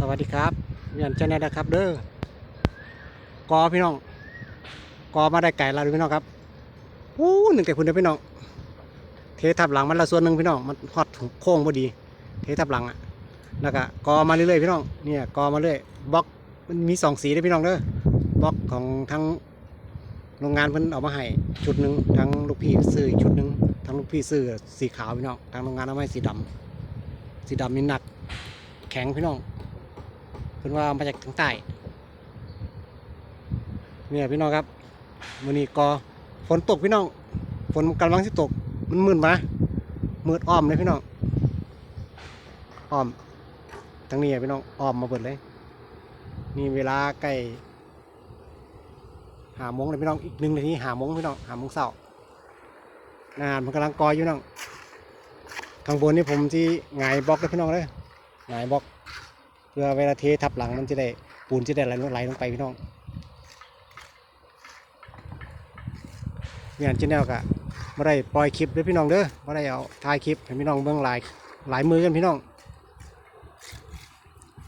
สวัสดีครับเรียนเจนนะครับ เด้อกอพี่น้องกอมาได้ไก่ลาดูพี่น้องครับวู้หนึ่งแต่คุณเด้อพี่น้องเททับหลังมันละส่วนหนึ่งพี่น้องมันฮอดโค้งพอดี เททับหลังอะแล้วก็กอมาเรื่อยๆพี่น้องเนี่ยกอมาเรื่อยบล็อกมันมีสองสีเด้อพี่น้องเด้อบล็อกของทั้งโรงงานเพิ่นเอามาให้ชุดหนึ่งทั้งลูกพี่ซื้อชุดหนึ่งทั้งลูกพี่ซื้อสีขาวพี่น้องทั้งโรงงานเอามาให้สีดำสีดำนี่หนัก แข็งพี่น้อง พิ่นว่ามาจากทางใต้เนี่ยพี่น้องครับมื้อนี้ก็ฝนตกพี่น้องฝนกำลังสิตก มันมืดมามืดอ้อมเลยพี่น้องอ้อมทางนี้พี่น้องอ้อมมาเบิดเลยนี่เวลาใกล้หาโมงเลยพี่น้องอีกหนึ่งนาทีหาโมงพี่น้องหาโมงเช้าอาหารมันกำลังกอยอยู่น้องข้างบนนี่ผมที่หงายบล็อกเลยพี่น้องเลยหงายบล็อก พื่อเวลาเททับหลังมันจะได้ปูนจะได้ไหลลงไหลลงไปพี่น้องเนี่ยจีแนลกะไม่ได้ปล่อยคลิปด้อพี่น้องเด้อม่ได้เอาถ่ายคลิปให้พี่น้องเบื้องหลายหลายมือกันพี่น้อง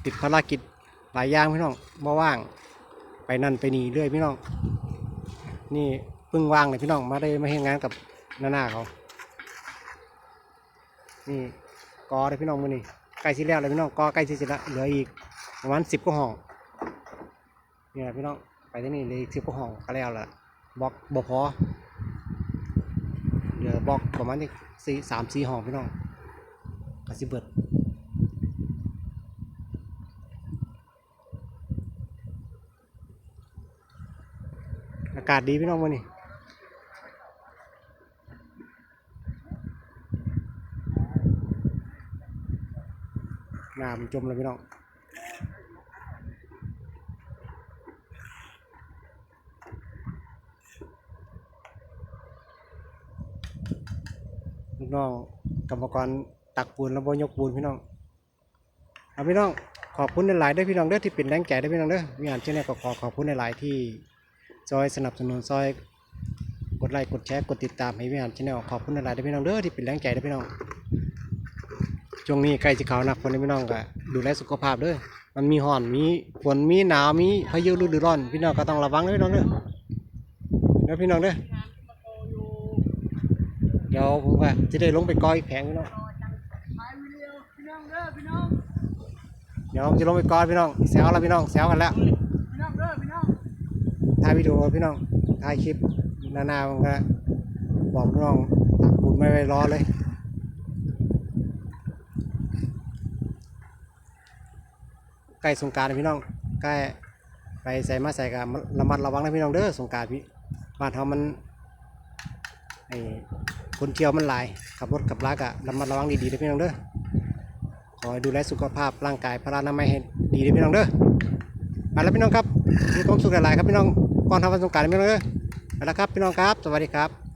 ติดภารกิจหลายอย่างพี่น้องบ่ว่าง ไปนั่นไปนี่เรื่อยพี่น้อง นี่เพิ่งว่างเลยพี่น้องมาได้มาเห็นงานกับหน้าหน้าเขานี่กอเลยพี่น้องมือนี่ ใกล้สิแล้วเลยพี่น้องกอใกล้สิเสร็จแล้วเหลืออีกประมาณสิบกว่าห้องเนี่ยพี่น้องไปที่นี่เลยสิบกว่าห้องก็แล้วละบล็อกบ่พอเหลือบล็อกประมาณอีกสี่สามสี่ห้องพี่น้องก็สิเบิดอากาศดีพี่น้องวันนี้ น้ำจมเลยพี่น้องลูกน้องกรรมกรตักปูนแล้วบ่ยกปูนพี่น้องเอาพี่น้องขอบคุณหลายๆด้วยพี่น้องเด้อที่เป็นแรงใจเด้วยพี่น้องเด้อมีอ่านเช่นนี้ก็ขอขอบคุณหลายๆที่ซอยสนับสนุนซอยกดไลค์กดแชร์กดติดตามให้พี่อานช่องขอบคุณหลายๆด้วยพี่น้องเด้อที่เป็นแรงใจเด้วยพี่น้อง ช่วงนี้ใกล้จะเขานักคนนี้พี่น้องก็ดูแลสุขภาพด้วยมันมีห่อนมีฝนมีหนาวมีพายุฤดูร้อน พี่น้องก็ต้องระวังเด้อพี่น้องเด้อเด้อพี่น้องเด้อเดี๋ยวผมก็จะได้ลงไปกอยแผงพี่น้องถ่ายวิดีโอพี่น้องเนาะเดี๋ยวผมจะลงไปกอยพี่น้องแซวแล้วพี่น้องแซวกันแล้วพี่น้องเด้อพี่น้องถ่ายวิดีโอพี่น้องถ่ายคลิปนานาๆมันก็บอกพี่น้องตักบุญไม่ไว้รอเลย ใกล้สงกรารพี่น้องใกล้ไปใส่มาใส่กับระมัดระวังนะพี่น้องเด้อสงการพี่บ้านเรามันไอ้คนเที่ยวมันหลายขับรถขับลากอะระมัดระวังดีๆนะพี่น้องเด้อขอให้ดูแลสุขภาพร่างกายพลานามัยให้ดีนะพี่น้องเด้อไปแล้วพี่น้องครับมีความสุขหลายๆครับพี่น้องก่อนทำวันสงการพี่น้องเด้อไปแล้วครับพี่น้องครับ สวัสดีครับ